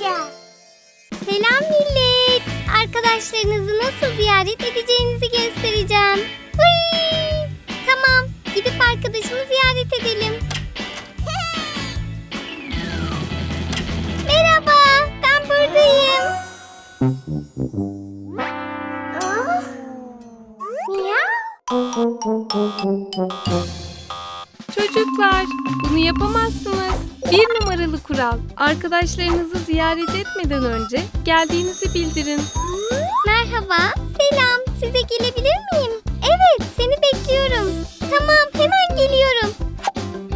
amca. Selam millet. Arkadaşlarınızı nasıl ziyaret edeceğinizi göstereceğim. Hıy! Tamam, gidip arkadaşımı ziyaret edelim. Merhaba, ben buradayım. Aa, Miyav. Çocuklar, bunu yapamazsınız. Bir numaralı kural. Arkadaşlarınızı ziyaret etmeden önce geldiğinizi bildirin. Merhaba, selam. Size gelebilir miyim? Evet, seni bekliyorum. Tamam, hemen geliyorum.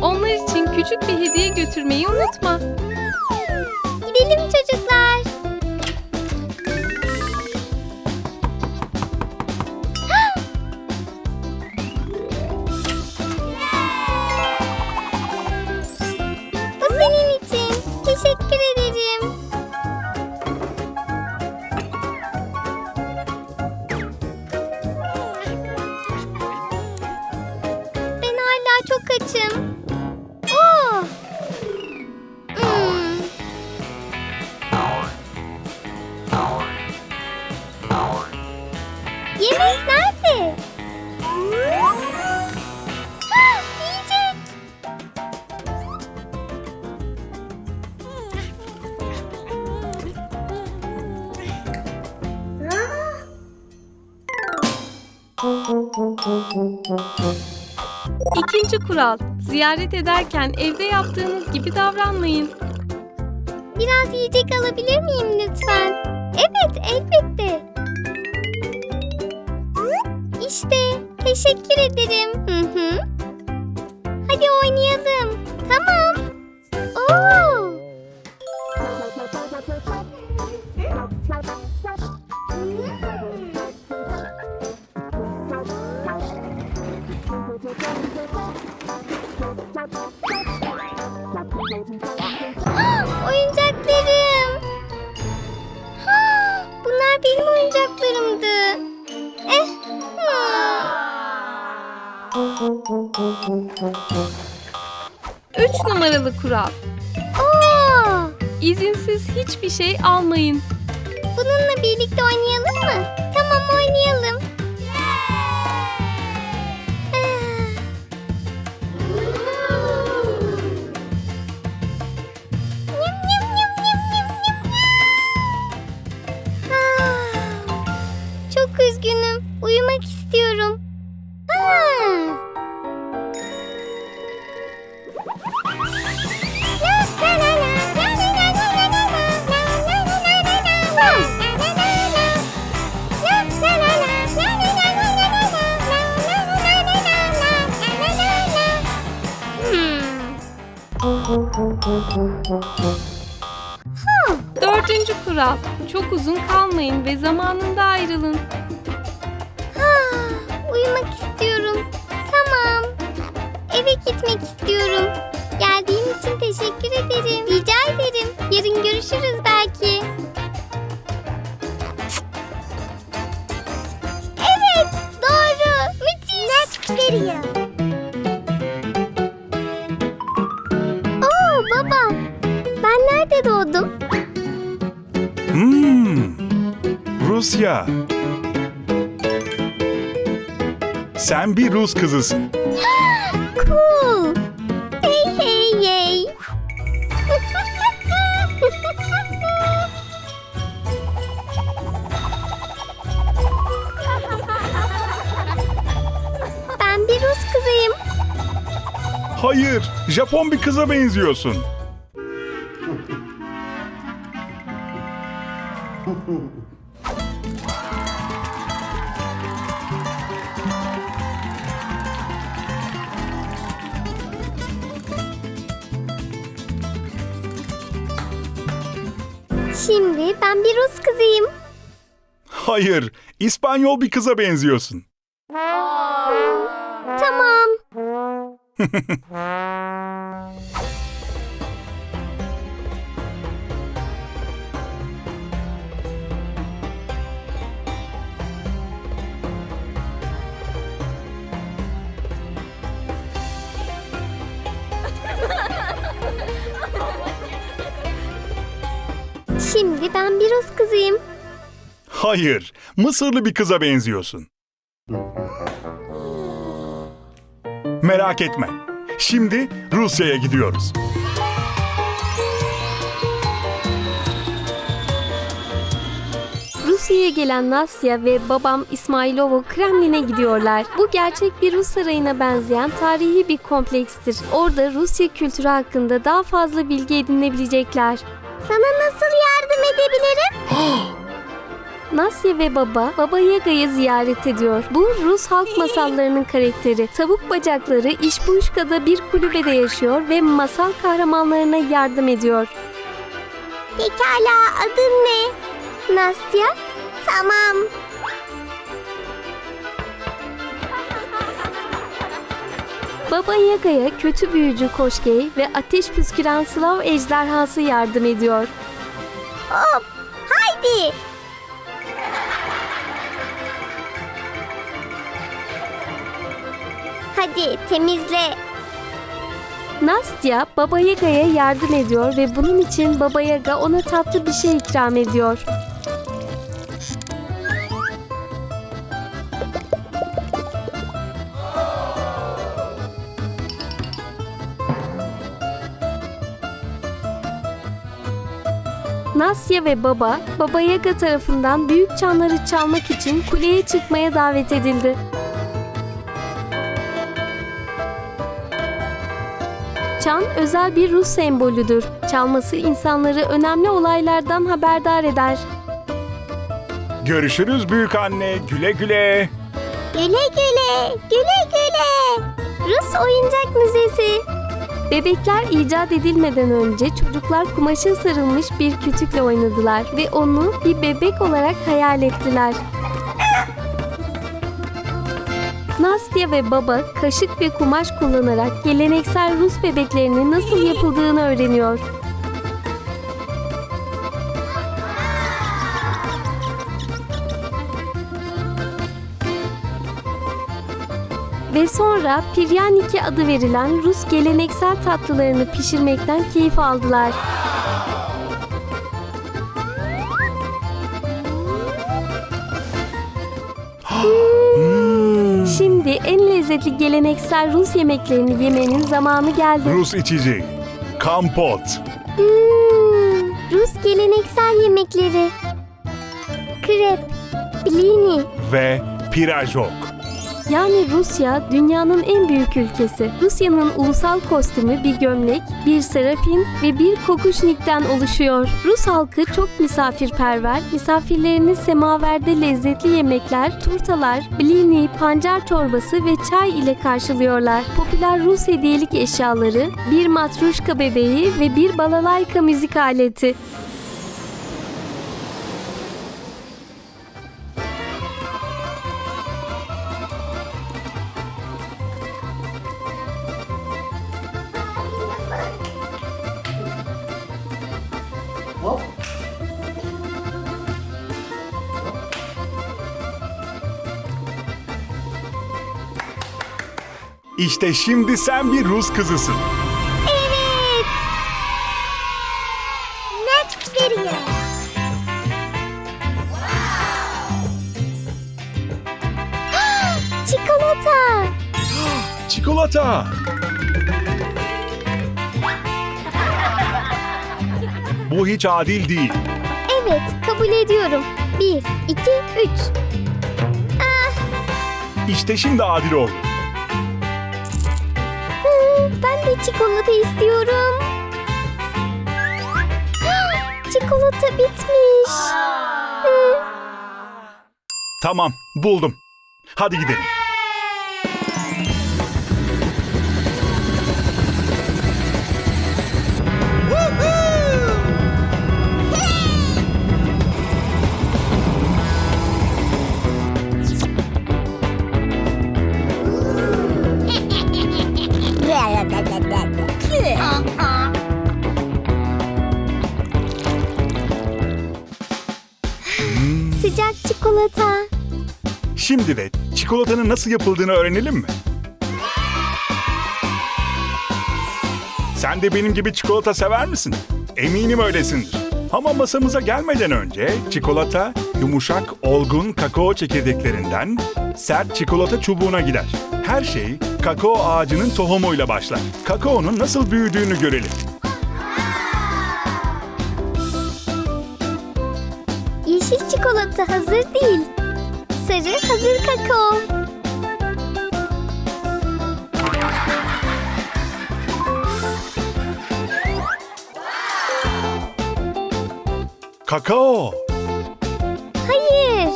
Onlar için küçük bir hediye götürmeyi unutma. Gidelim çocuklar. İkinci kural. Ziyaret ederken evde yaptığınız gibi davranmayın. Biraz yiyecek alabilir miyim lütfen? Evet, elbette. İşte, teşekkür ederim. Hı hı. Hadi oynayalım. Tamam. Oo. Oyuncaklarım. Üç numaralı kural. Oo, İzinsiz hiçbir şey almayın. bununla birlikte oynayalım mı? Tamam oynayalım. Ah, Çok üzgünüm. Uyumak istiyorum. Ah. Dördüncü kural. Çok uzun kalmayın ve zamanında ayrılın. Uyumak istiyorum. Tamam. Eve gitmek istiyorum. Geldiğin için teşekkür ederim. Rica ederim. Yarın görüşürüz belki. Evet, doğru. Müthiş. Next video. Rusya. Sen bir Rus kızısın. Cool. Hey hey yay. ben bir Rus kızıyım. Hayır, Japon bir kıza benziyorsun. Şimdi ben bir Rus kızıyım. Hayır, İspanyol bir kıza benziyorsun. Tamam. Şimdi ben bir Rus kızıyım. Hayır, Mısırlı bir kıza benziyorsun. Merak etme. Şimdi Rusya'ya gidiyoruz. Rusya'ya gelen Nasya ve babam İsmailovo Kremlin'e gidiyorlar. Bu gerçek bir Rus sarayına benzeyen tarihi bir komplekstir. Orada Rusya kültürü hakkında daha fazla bilgi edinebilecekler. Sana nasıl edebilirim? Nasya ve baba Baba Yaga'yı ziyaret ediyor. Bu Rus halk masallarının karakteri. Tavuk bacakları İşbuşka'da bir kulübede yaşıyor ve masal kahramanlarına yardım ediyor. Pekala adın ne? Nastya? Tamam. Baba Yaga'ya kötü büyücü Koşkey ve ateş püsküren Slav ejderhası yardım ediyor. Hop. Haydi. Hadi temizle. Nastya Baba Yaga'ya yardım ediyor ve bunun için Baba Yaga ona tatlı bir şey ikram ediyor. Nasya ve baba, Baba Yaga tarafından büyük çanları çalmak için kuleye çıkmaya davet edildi. Çan özel bir Rus sembolüdür. Çalması insanları önemli olaylardan haberdar eder. Görüşürüz büyük anne. Güle güle. Güle güle. Güle güle. Rus Oyuncak Müzesi. Bebekler icat edilmeden önce çocuklar kumaşa sarılmış bir kütükle oynadılar ve onu bir bebek olarak hayal ettiler. Nastya ve baba kaşık ve kumaş kullanarak geleneksel Rus bebeklerinin nasıl yapıldığını öğreniyor. Ve sonra Piryaniki adı verilen Rus geleneksel tatlılarını pişirmekten keyif aldılar. Şimdi en lezzetli geleneksel Rus yemeklerini yemenin zamanı geldi. Rus içeceği. Kampot. Hmm, Rus geleneksel yemekleri. Krep, blini. Ve pirajok. Yani Rusya dünyanın en büyük ülkesi. Rusya'nın ulusal kostümü bir gömlek, bir serapin ve bir kokuşnikten oluşuyor. Rus halkı çok misafirperver, misafirlerini semaverde lezzetli yemekler, turtalar, blini, pancar çorbası ve çay ile karşılıyorlar. Popüler Rus hediyelik eşyaları, bir matruşka bebeği ve bir balalayka müzik aleti. İşte şimdi sen bir Rus kızısın. Evet. Next video. Çikolata. Çikolata. Bu hiç adil değil. Evet, kabul ediyorum. Bir, iki, üç. İşte şimdi adil oldu. Çikolata istiyorum. Çikolata bitmiş. Tamam, buldum. Hadi gidelim. Şimdi de çikolatanın nasıl yapıldığını öğrenelim mi? Sen de benim gibi çikolata sever misin? Eminim öylesindir. Ama masamıza gelmeden önce çikolata yumuşak, olgun kakao çekirdeklerinden sert çikolata çubuğuna gider. Her şey kakao ağacının tohumuyla başlar. Kakaonun nasıl büyüdüğünü görelim. Yeşil çikolata hazır değil. Sarı hazır kakao. Kakao. Hayır,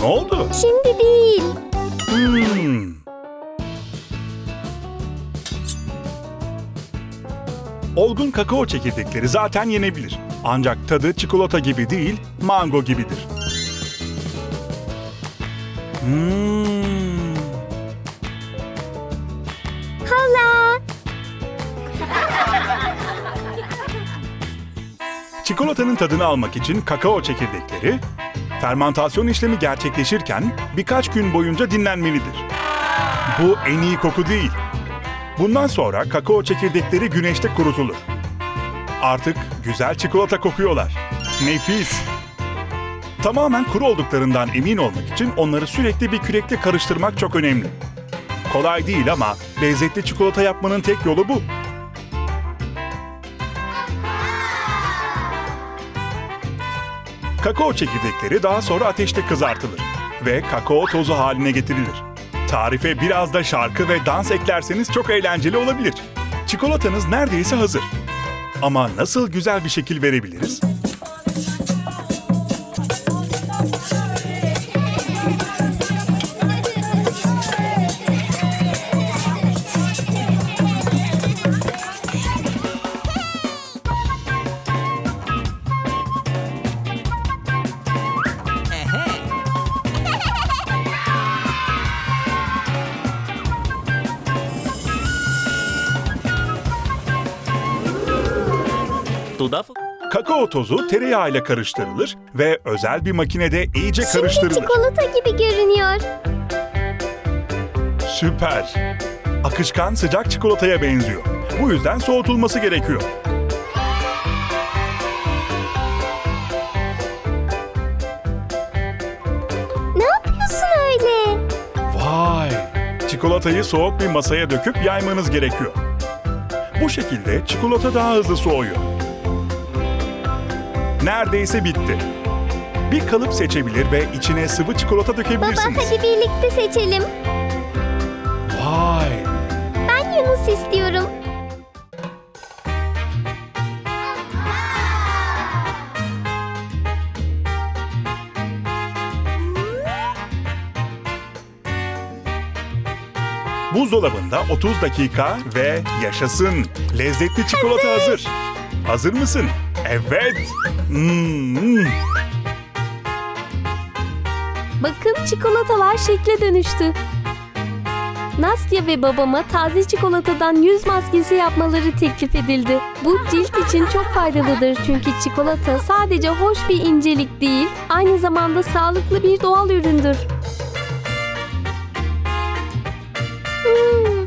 Ne oldu? şimdi değil. Hmm. Olgun kakao çekirdekleri zaten yenebilir. Ancak tadı çikolata gibi değil, mango gibidir. Hmm. Hala. Çikolatanın tadını almak için kakao çekirdekleri, fermantasyon işlemi gerçekleşirken birkaç gün boyunca dinlenmelidir. Bu en iyi koku değil. Bundan sonra kakao çekirdekleri güneşte kurutulur. Artık güzel çikolata kokuyorlar. Nefis. Tamamen kuru olduklarından emin olmak için onları sürekli bir kürekte karıştırmak çok önemli. Kolay değil ama lezzetli çikolata yapmanın tek yolu bu. Kakao çekirdekleri daha sonra ateşte kızartılır ve kakao tozu haline getirilir. Tarife biraz da şarkı ve dans eklerseniz çok eğlenceli olabilir. Çikolatanız neredeyse hazır. Ama nasıl güzel bir şekil verebiliriz? Kakao tozu tereyağıyla karıştırılır ve özel bir makinede iyice Şimdi karıştırılır. çikolata gibi görünüyor. Süper. Akışkan sıcak çikolataya benziyor. Bu yüzden soğutulması gerekiyor. Ne yapıyorsun öyle? Vay! Çikolatayı soğuk bir masaya döküp yaymanız gerekiyor. Bu şekilde çikolata daha hızlı soğuyor. Neredeyse bitti. Bir kalıp seçebilir ve içine sıvı çikolata Baba dökebilirsiniz. hadi birlikte seçelim. Vay! Ben Yunus istiyorum. Buzdolabında 30 dakika ve yaşasın. Lezzetli çikolata hazır. Hazır mısın? Evet. Hmm. Bakın çikolatalar şekle dönüştü. Nastya ve babama taze çikolatadan yüz maskesi yapmaları teklif edildi. Bu cilt için çok faydalıdır çünkü çikolata sadece hoş bir incelik değil, aynı zamanda sağlıklı bir doğal üründür. Hmm.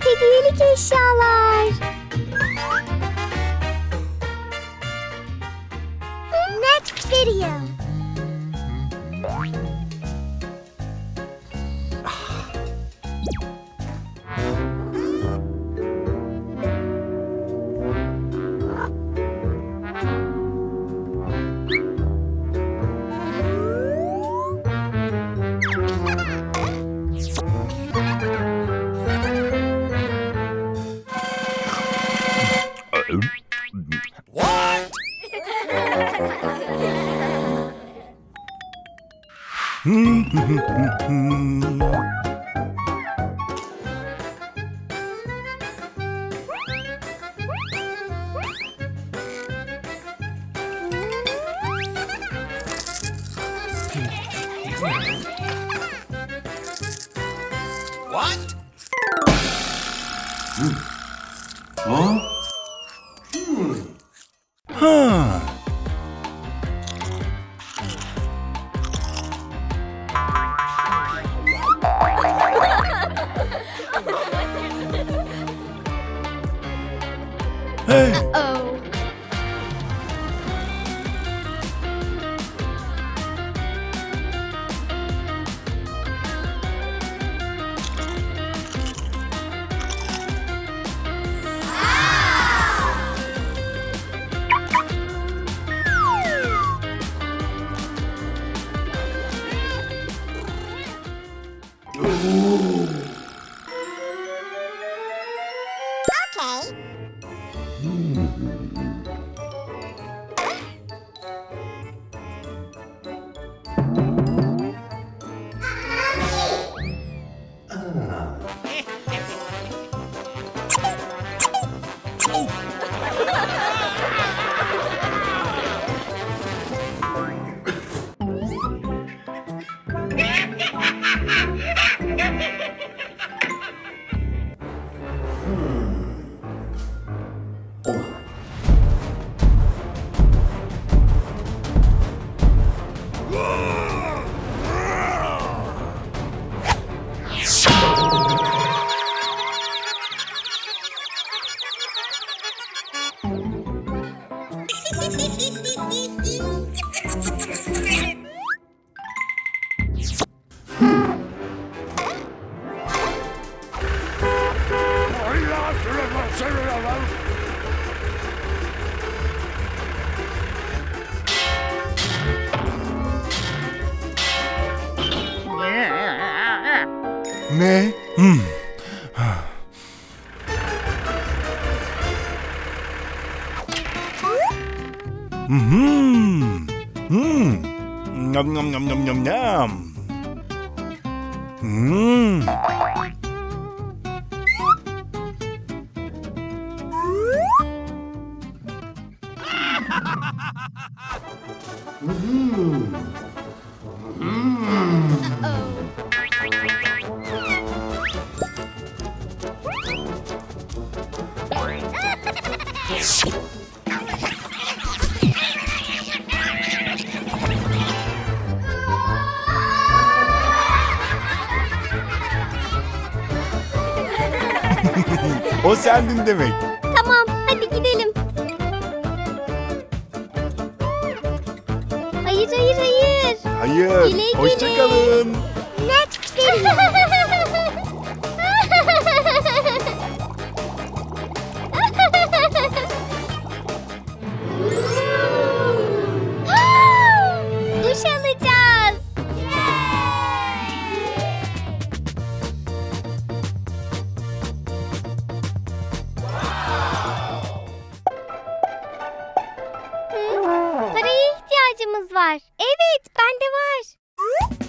Hediyelik eşyalar. Video. Mm-hmm. hmm, hmm, hmm. Ne? Hmm. Hmm. Hmm. Nom nom nom nom nom nom. Hmm. O sendin demek. Tamam, hadi gidelim. Hayır, hayır, hayır. Hayır. Güle güle. Hoşçakalın. Let's go. İhtiyacımız var. Evet, bende var.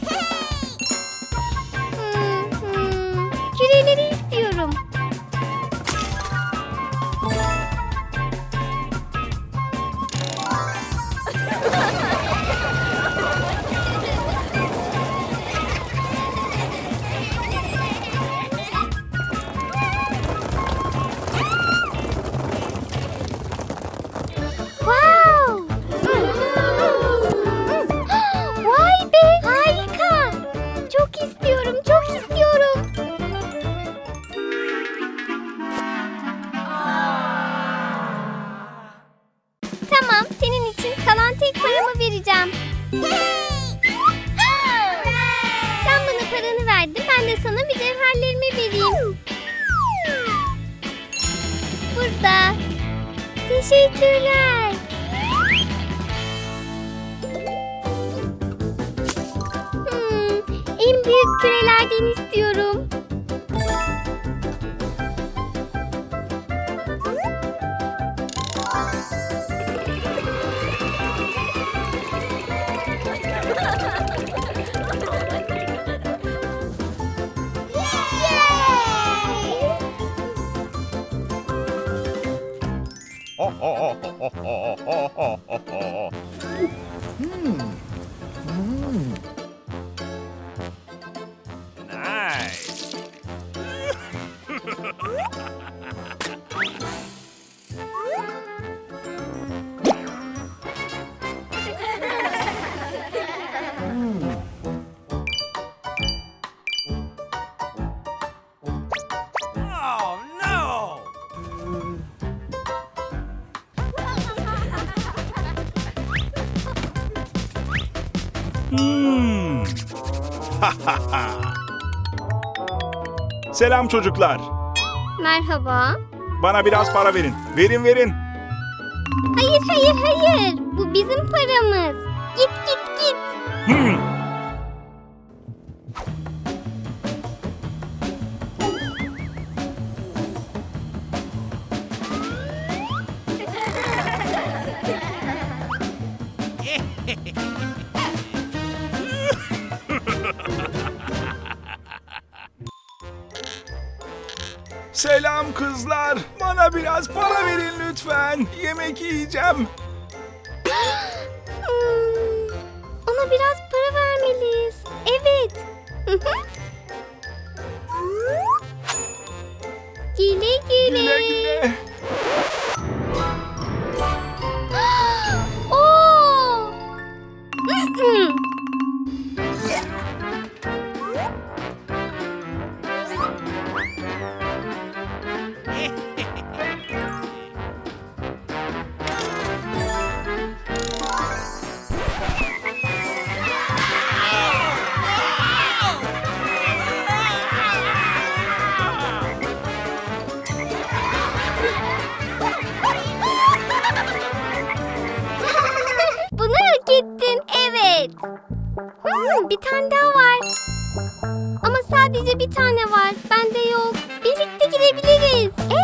Senin için kalan tek paramı vereceğim. Sen bana paranı verdin, ben de sana mücevherlerimi vereyim. Burada. Teşekkürler. Hmm, en büyük kürelerden istiyorum. Nice. Selam çocuklar. Merhaba. Bana biraz para verin. Verin verin. Hayır hayır hayır. Bu bizim paramız. Git git git. Kızlar. Bana biraz para verin lütfen. Yemek yiyeceğim. Sadece bir tane var. Bende yok. Birlikte girebiliriz. Evet,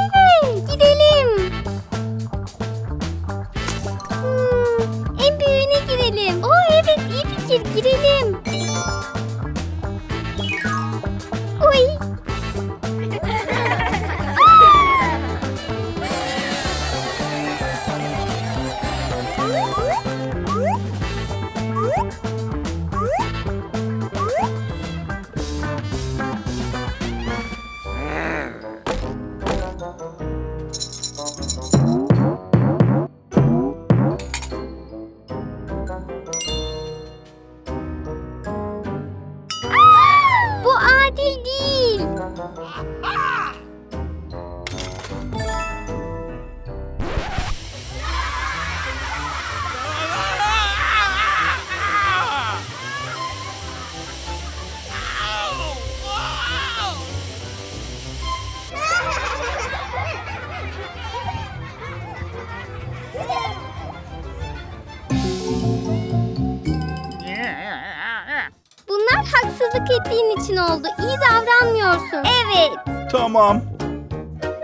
Ah! Haksızlık ettiğin için oldu. İyi davranmıyorsun. Evet. Tamam.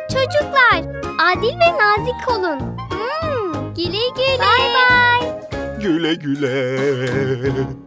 Çocuklar, adil ve nazik olun. Hmm, güle güle. Bay bay. Güle güle.